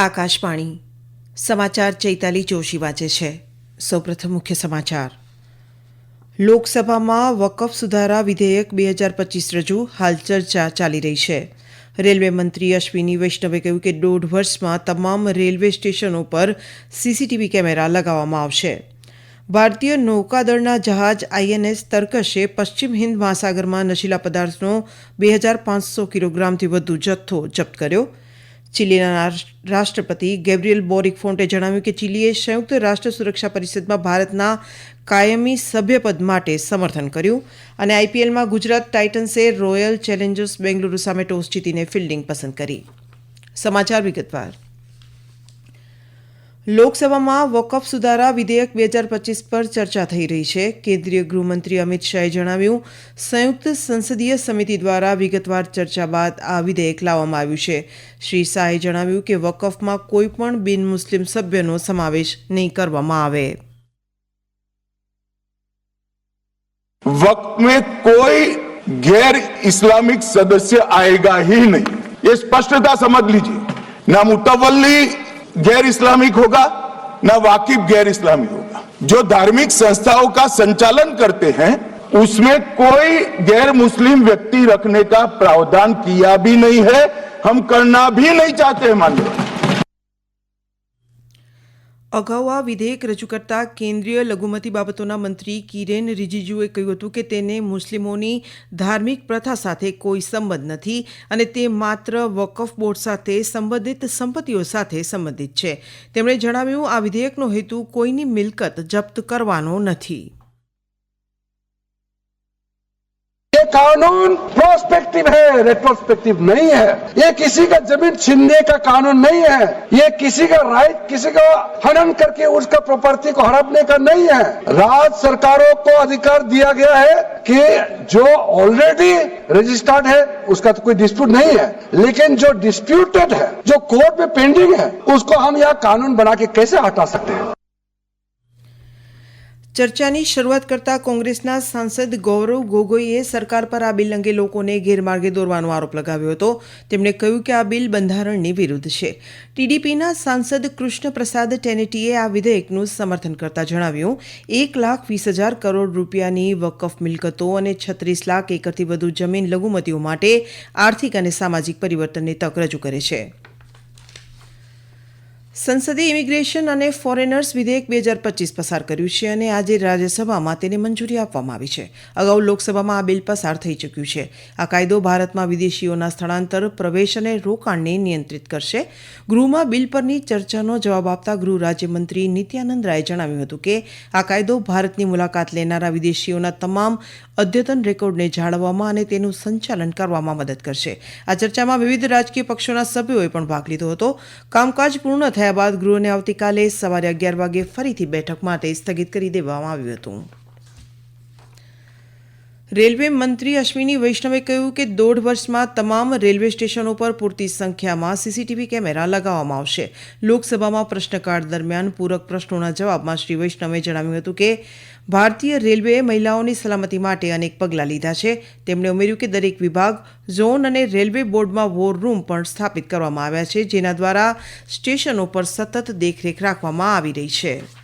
આકાશવાણી. સમાચાર ચૈતાલી જોશી વાંચે છે. સૌપ્રથમ મુખ્ય સમાચાર. લોકસભામાં વકફ સુધારા વિધેયક બે હજાર પચીસ રજૂ હાલ ચર્ચા ચાલી રહી છે. રેલવે મંત્રી અશ્વિની વૈષ્ણવે કહ્યું કે દોઢ વર્ષમાં તમામ રેલવે સ્ટેશનો પર સીસીટીવી કેમેરા લગાવવામાં આવશે. ભારતીય નૌકાદળના જહાજ આઈએનએસ તર્કશે પશ્ચિમ હિન્દ મહાસાગરમાં નશીલા પદાર્થનો બે હજાર પાંચસો કિલોગ્રામથી વધુ જથ્થો જપ્ત કર્યો. ચીલીના રાષ્ટ્રપતિ ગેબ્રિયલ બોરિક ફોન્ટે જણાવ્યું કે ચીલીએ સંયુક્ત રાષ્ટ્ર સુરક્ષા પરિષદમાં ભારતના કાયમી સભ્યપદ માટે સમર્થન કર્યું અને આઈપીએલમાં ગુજરાત ટાઇટન્સે રોયલ ચેલેન્જર્સ બેંગલુરુ સામે ટોસ જીતીને ફિલ્ડિંગ પસંદ કરી. સમાચાર વિગતવાર. લોકસભામાં વકફ સુધારા વિધેયક બે હજાર પચીસ પર ચર્ચા થઈ રહી છે કેન્દ્રીય ગૃહમંત્રી અમિત શાહે જણાવ્યું સંયુક્ત સંસદીય સમિતિ દ્વારા વિગતવાર ચર્ચા બાદ આ વિધેયક લાવવામાં આવ્યું છે શ્રી શાહે જણાવ્યું કે વકફમાં કોઈ પણ બિન મુસ્લિમ સભ્યનો સમાવેશ નહીં કરવામાં આવે वक्त में कोई गैर इस्लामिक सदस्य आएगा ही नहीं ये स्पष्टता समझ लीजिए ना मुतवली गैर इस्लामिक होगा, ना वाकिफ गैर इस्लामी होगा। जो धार्मिक संस्थाओं का संचालन करते हैं, उसमें कोई गैर मुस्लिम व्यक्ति रखने का प्रावधान किया भी नहीं है, हम करना भी नहीं चाहते मान्य। અગાઉ આ વિધેયક રજૂ કરતા કેન્દ્રીય લઘુમતી બાબતોના મંત્રી કિરેન રિજિજુએ કહ્યું હતું કે તેને મુસ્લિમોની ધાર્મિક પ્રથા સાથે કોઈ સંબંધ નથી અને તે માત્ર વકફ બોર્ડ સાથે સંબંધિત સંપત્તિઓ સાથે સંબંધિત છે. તેમણે જણાવ્યું, આ વિધેયકનો હેતુ કોઈની મિલકત જપ્ત કરવાનો નથી. ये कानून प्रोस्पेक्टिव है रेट्रोस्पेक्टिव नहीं है। ये किसी का ज़मीन छीनने का कानून नहीं है। ये किसी का राइट किसी का हनन करके उसका प्रॉपर्टी को हड़पने का नहीं है। राज्य सरकारों को अधिकार दिया गया है कि जो ऑलरेडी रजिस्टर्ड है, उसका तो कोई डिस्प्यूट नहीं है। लेकिन जो डिस्प्यूटेड है, जो कोर्ट में पेंडिंग है, उसको हम यहाँ कानून बना के कैसे हटा सकते हैं? ચર્ચાની શરૂઆત કરતા કોંગ્રેસના સાંસદ ગૌરવ ગોગોઈએ સરકાર પર આ બિલ અંગે લોકોને ગેરમાર્ગે દોરવાનો આરોપ લગાવ્યો હતો. તેમણે કહ્યું કે આ બિલ બંધારણની વિરુદ્ધ છે. ટીડીપીના સાંસદ કૃષ્ણ પ્રસાદ ટેનેટીએ આ વિધેયકનું સમર્થન કરતા જણાવ્યું, એક લાખ વીસ હજાર કરોડ રૂપિયાની વકફ મિલકતો અને છત્રીસ લાખ એકરથી વધુ જમીન લઘુમતીઓ માટે આર્થિક અને સામાજિક પરિવર્તનની તક રજૂ કરે છે. સંસદે ઇમિગ્રેશન અને ફોરેનર્સ વિધેયક બે હજાર પચીસ પસાર કર્યું છે અને આજે રાજ્યસભામાં તેને મંજૂરી આપવામાં આવી છે. અગાઉ લોકસભામાં આ બિલ પસાર થઈ ચૂક્યું છે. આ કાયદો ભારતમાં વિદેશીઓના સ્થળાંતર, પ્રવેશ અને રોકાણને નિયંત્રિત કરશે. ગૃહમાં બિલ પરની ચર્ચાનો જવાબ આપતા ગૃહ રાજ્યમંત્રી નિત્યાનંદ રાયે જણાવ્યું હતું કે, આ કાયદો ભારતની મુલાકાત લેનારા વિદેશીઓના તમામ અદ્યતન રેકોર્ડને જાળવવામાં અને તેનું સંચાલન કરવામાં મદદ કરશે. આ ચર્ચામાં વિવિધ રાજકીય પક્ષોના સભ્યોએ પણ ભાગ લીધો હતો. કામકાજ પૂર્ણ થયા બાદ ગૃહને આવતીકાલે સવારે અગિયાર વાગે ફરીથી બેઠક માટે સ્થગિત કરી દેવામાં આવ્યું હતું. રેલવે મંત્રી અશ્વિની વૈષ્ણવે કહ્યું કે દોઢ વર્ષમાં તમામ રેલવે સ્ટેશનો પર પૂરતી સંખ્યામાં સીસીટીવી કેમેરા લગાવવામાં આવશે. લોકસભામાં પ્રશ્નકાળ દરમિયાન પૂરક પ્રશ્નોના જવાબમાં શ્રી વૈષ્ણવે જણાવ્યું હતું કે, ભારતીય રેલવેએ મહિલાઓની સલામતી માટે અનેક પગલાં લીધા છે. તેમણે ઉમેર્યું કે દરેક વિભાગ, ઝોન અને રેલવે બોર્ડમાં વોર રૂમ પણ સ્થાપિત કરવામાં આવ્યા છે, જેના દ્વારા સ્ટેશનો પર સતત દેખરેખ રાખવામાં આવી રહી છે.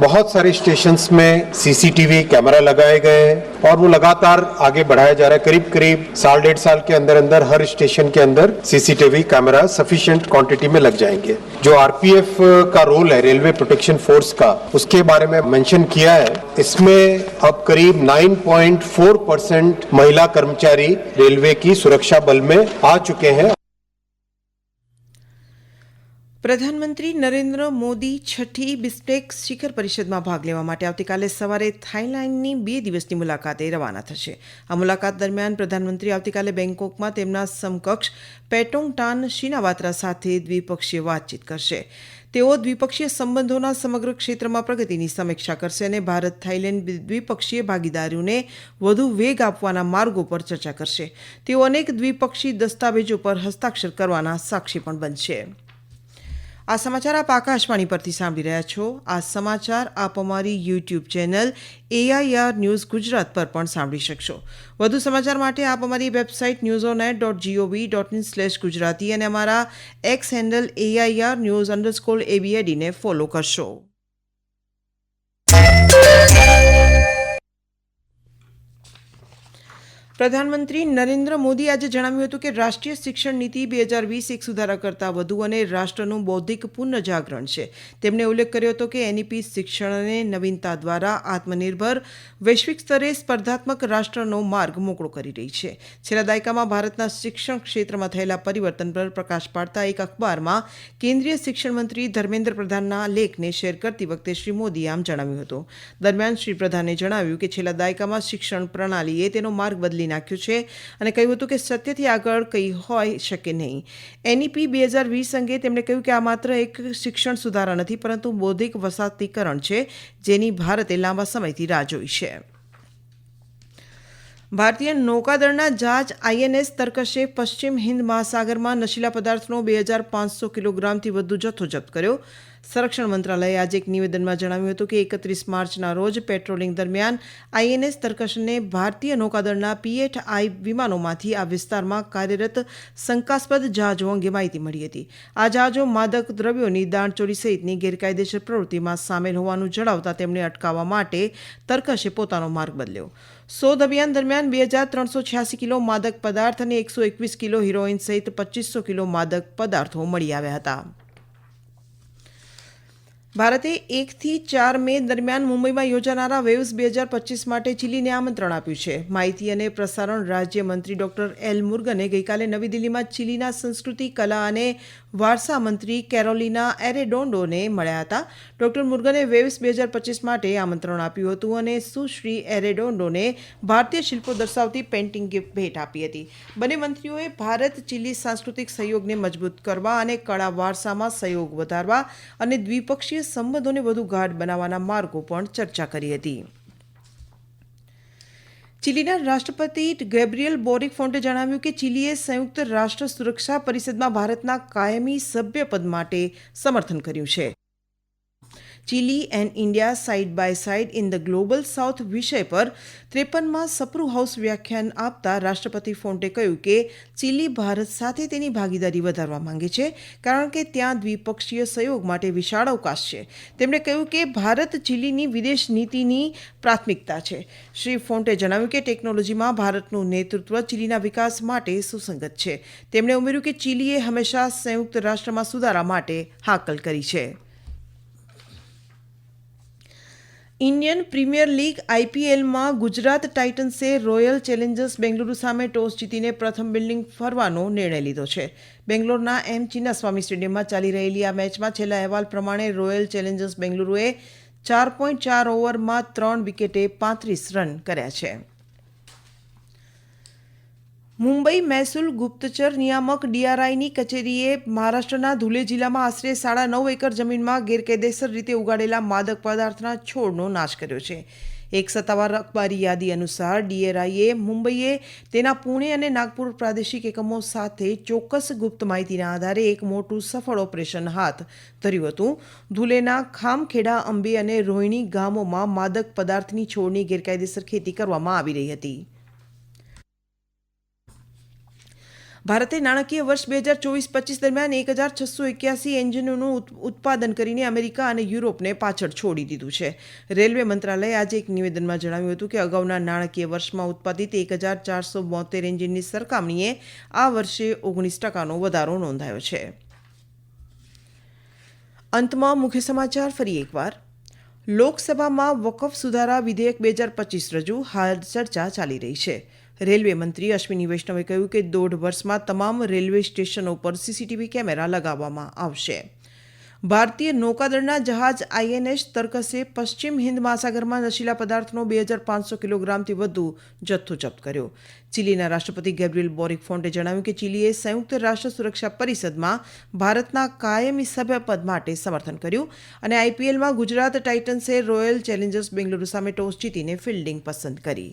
बहुत सारे स्टेशन में सीसीटीवी कैमरा लगाए गए हैं और वो लगातार आगे बढ़ाया जा रहा है। करीब करीब साल, डेढ़ साल के अंदर अंदर हर स्टेशन के अंदर सीसीटीवी कैमरा सफिशियंट क्वांटिटी में लग जाएँगे। जो आरपीएफ का रोल है रेलवे प्रोटेक्शन फोर्स का, उसके बारे में मेंशन किया है। इसमें अब करीब 9.4 परसेंट महिला कर्मचारी रेलवे की सुरक्षा बल में आ चुके हैं। પ્રધાનમંત્રી નરેન્દ્ર મોદી છઠ્ઠી બિસ્ટેક શિખર પરિષદમાં ભાગ લેવા માટે આવતીકાલે સવારે થાઇલેન્ડની બે દિવસની મુલાકાતે રવાના થશે. આ મુલાકાત દરમિયાન પ્રધાનમંત્રી આવતીકાલે બેંકોકમાં તેમના સમકક્ષ પેટોંગ ટાન શિનાવાત્રા સાથે દ્વિપક્ષીય વાતચીત કરશે. તેઓ દ્વિપક્ષીય સંબંધોના સમગ્ર ક્ષેત્રમાં પ્રગતિની સમીક્ષા કરશે અને ભારત થાઇલેન્ડ દ્વિપક્ષીય ભાગીદારીઓને વધુ વેગ આપવાના માર્ગો પર ચર્ચા કરશે. તેઓ અનેક દ્વિપક્ષી દસ્તાવેજો પર હસ્તાક્ષર કરવાના સાક્ષી પણ બનશે. આ સમાચાર આપ આકાશવાણી પરથી સાંભળી રહ્યા છો. આ સમાચાર આપ અમારી YouTube channel AIR news Gujarat પર પણ સાંભળી શકશો. વધુ સમાચાર માટે આપ અમારી website news on at dot gov dot in slash Gujarati અને અમારા X handle AIR news underscore એબીએડીને follow કરશો. પ્રધાનમંત્રી નરેન્દ્ર મોદી આજે જણાવ્યું હતું કે રાષ્ટ્રીય શિક્ષણ નીતિ બે હજાર વીસ એક સુધારા કરતાં વધુ અને રાષ્ટ્રનું બૌદ્ધિક પુનઃજાગરણ છે. તેમણે ઉલ્લેખ કર્યો હતો કે એનઈપી શિક્ષણને નવીનતા દ્વારા આત્મનિર્ભર વૈશ્વિક સ્તરે સ્પર્ધાત્મક રાષ્ટ્રનો માર્ગ મોકળો કરી રહી છે. છેલ્લા દાયકામાં ભારતના શિક્ષણ ક્ષેત્રમાં થયેલા પરિવર્તન પર પ્રકાશ પાડતા એક અખબારમાં કેન્દ્રીય શિક્ષણ મંત્રી ધર્મેન્દ્ર પ્રધાનના લેખને શેર કરતી વખતે શ્રી મોદીએ આમ જણાવ્યું હતું. દરમિયાન શ્રી પ્રધાને જણાવ્યું કે છેલ્લા દાયકામાં શિક્ષણ પ્રણાલીએ તેનો માર્ગ બદલી નાખ્યો છે અને કહ્યું હતું કે સત્યથી આગળ કંઈ હોઈ શકે નહીં. એનઈપી બે હજાર વીસ અંગે તેમણે કહ્યું કે આ માત્ર એક શિક્ષણ સુધારા નથી, પરંતુ બૌદ્ધિક વસાહતીકરણ છે, જેની ભારતે લાંબા સમયથી રાહ જોઈ છે. ભારતીય નૌકાદળના જહાજ આઈએનએસ તર્કશે પશ્ચિમ હિન્દ મહાસાગરમાં નશીલા પદાર્થનો બે હજાર પાંચસો કિલોગ્રામથી વધુ જથ્થો જપ્ત કર્યો. સંરક્ષણ મંત્રાલયે આજે એક નિવેદનમાં જણાવ્યું હતું કે એકત્રીસ માર્ચના રોજ પેટ્રોલિંગ દરમિયાન આઈએનએસ તર્કશને ભારતીય નૌકાદળના પીએટ આઈ વિમાનોમાંથી આ વિસ્તારમાં કાર્યરત શંકાસ્પદ જહાજો અંગે માહિતી મળી હતી. આ જહાજો માદક દ્રવ્યોની દાણચોરી સહિતની ગેરકાયદેસર પ્રવૃત્તિમાં સામેલ હોવાનું જણાવતા તેમણે અટકાવવા માટે તર્કશે પોતાનો માર્ગ બદલ્યો. શોધ અભિયાન દરમિયાન બે હજાર ત્રણસો છ્યાસી કિલો માદક પદાર્થ અને એકસો એકવીસ કિલો હિરોઇન સહિત પચીસો કિલો માદક પદાર્થો મળી આવ્યા હતા. ભારતે એકથી ચાર મે દરમિયાન મુંબઈમાં યોજાનારા વેવ્સ બે હજાર પચીસ માટે ચીલીને આમંત્રણ આપ્યું છે. માહિતી અને પ્રસારણ રાજ્યમંત્રી ડોક્ટર એલ મુર્ગને ગઈકાલે નવી દિલ્હીમાં ચીલીના સંસ્કૃતિ, કલા અને વારસા મંત્રી કેરોલિના એરેડોન્ડોને મળ્યા હતા. ડોક્ટર મુર્ગને વેવ્સ બે હજાર પચીસ માટે આમંત્રણ આપ્યું હતું અને સુશ્રી એરેડોન્ડોને ભારતીય શિલ્પો દર્શાવતી પેઇન્ટિંગ ગિફ્ટ ભેટ આપી હતી. બંને મંત્રીઓએ ભારત ચીલી સાંસ્કૃતિક સહયોગને મજબૂત કરવા અને કળા વારસામાં સહયોગ વધારવા અને દ્વિપક્ષીય સંબંધોને વધુ ગાઢ બનાવવાના માર્ગો પણ ચર્ચા કરી હતી. ચીલીના રાષ્ટ્રપતિ ગેબ્રિયલ બોરિક ફોન્ટે જણાવ્યું કે ચીલીએ સંયુક્ત રાષ્ટ્ર સુરક્ષા પરિષદમાં ભારતના કાયમી સભ્યપદ માટે સમર્થન કર્યું છે. Chile and India side by side in the global south વિષય પર ત્રેપનમાં સપ્રુ હાઉસ વ્યાખ્યાન આપતા રાષ્ટ્રપતિ ફોન્ટે કહ્યું કે ચીલી ભારત સાથે તેની ભાગીદારી વધારવા માંગે છે, કારણ કે ત્યાં દ્વિપક્ષીય સહયોગ માટે વિશાળ અવકાશ છે. તેમણે કહ્યું કે ભારત ચીલીની વિદેશ નીતિની પ્રાથમિકતા છે. શ્રી ફોન્ટે જણાવ્યું કે ટેકનોલોજીમાં ભારતનું નેતૃત્વ ચીલીના વિકાસ માટે સુસંગત છે. તેમણે ઉમેર્યું કે ચીલીએ હંમેશા સંયુક્ત રાષ્ટ્રમાં સુધારા માટે હાકલ કરી છે. ઇન્ડિયન પ્રીમિયર લીગ આઈપીએલમાં ગુજરાત ટાઇટન્સે રોયલ ચેલેન્જર્સ બેંગલુરુ સામે ટોસ જીતીને પ્રથમ બિલ્ડિંગ ફરવાનો નિર્ણય લીધો છે. બેંગ્લોરના એમ ચિન્નાસ્વામી સ્ટેડિયમમાં ચાલી રહેલી આ મેચમાં છેલ્લા અહેવાલ પ્રમાણે રોયલ ચેલેન્જર્સ બેંગલુરુએ ચાર પોઈન્ટ ચાર ઓવરમાં ત્રણ વિકેટે પાંત્રીસ રન કર્યા છે. મુંબઈ મહેસૂલ ગુપ્તચર નિયામક ડીઆરઆઈની કચેરીએ મહારાષ્ટ્રના ધુલે જિલ્લામાં આશરે સાડા નવ એકર જમીનમાં ગેરકાયદેસર રીતે ઉગાડેલા માદક પદાર્થના છોડનો નાશ કર્યો છે. એક સત્તાવાર અખબારી યાદી અનુસાર ડીઆરઆઈએ મુંબઈએ તેના પુણે અને નાગપુર પ્રાદેશિક એકમો સાથે ચોક્કસ ગુપ્ત માહિતીના આધારે એક મોટું સફળ ઓપરેશન હાથ ધર્યું હતું. ધુલેના ખામખેડા, અંબે અને રોહિણી ગામોમાં માદક પદાર્થની છોડની ગેરકાયદેસર ખેતી કરવામાં આવી રહી હતી. ભારતે નાણાકીય વર્ષ બે હજાર ચોવીસ પચીસ દરમિયાન એક હજાર છસો એક્યાસી એન્જિનોનું ઉત્પાદન કરીને અમેરિકા અને યુરોપને પાછળ છોડી દીધું છે. રેલવે મંત્રાલયે આજે એક નિવેદનમાં જણાવ્યું હતું કે અગાઉના નાણાકીય વર્ષમાં ઉત્પાદિત એક હજાર ચારસો બોતેર એન્જિનની સરખામણીએ આ વર્ષે ઓગણીસ ટકાનો વધારો નોંધાયો છે. અંતમાં મુખ્ય સમાચાર ફરી એકવાર. લોકસભામાં વકફ સુધારા વિધેયક બે હજાર પચીસ રજૂ હાલ ચર્ચા ચાલી રહી છે. રેલવે મંત્રી અશ્વિની વૈષ્ણવે કહ્યું કે દોઢ વર્ષમાં તમામ રેલવે સ્ટેશનો પર સીસીટીવી કેમેરા લગાવવામાં આવશે. ભારતીય નૌકાદળના જહાજ આઈએનએસ તર્કસે પશ્ચિમ હિન્દ મહાસાગરમાં નશીલા પદાર્થનો બે હજાર પાંચસો કિલોગ્રામથી વધુ જથ્થો જપ્ત કર્યો. ચીલીના રાષ્ટ્રપતિ ગેબ્રિયલ બોરિક ફોન્ટે જણાવ્યું કે ચીલીએ સંયુક્ત રાષ્ટ્ર સુરક્ષા પરિષદમાં ભારતના કાયમી સભ્યપદ માટે સમર્થન કર્યું અને આઈપીએલમાં ગુજરાત ટાઇટન્સે રોયલ ચેલેન્જર્સ બેંગલુરુ સામે ટોસ જીતીને ફિલ્ડિંગ પસંદ કરી.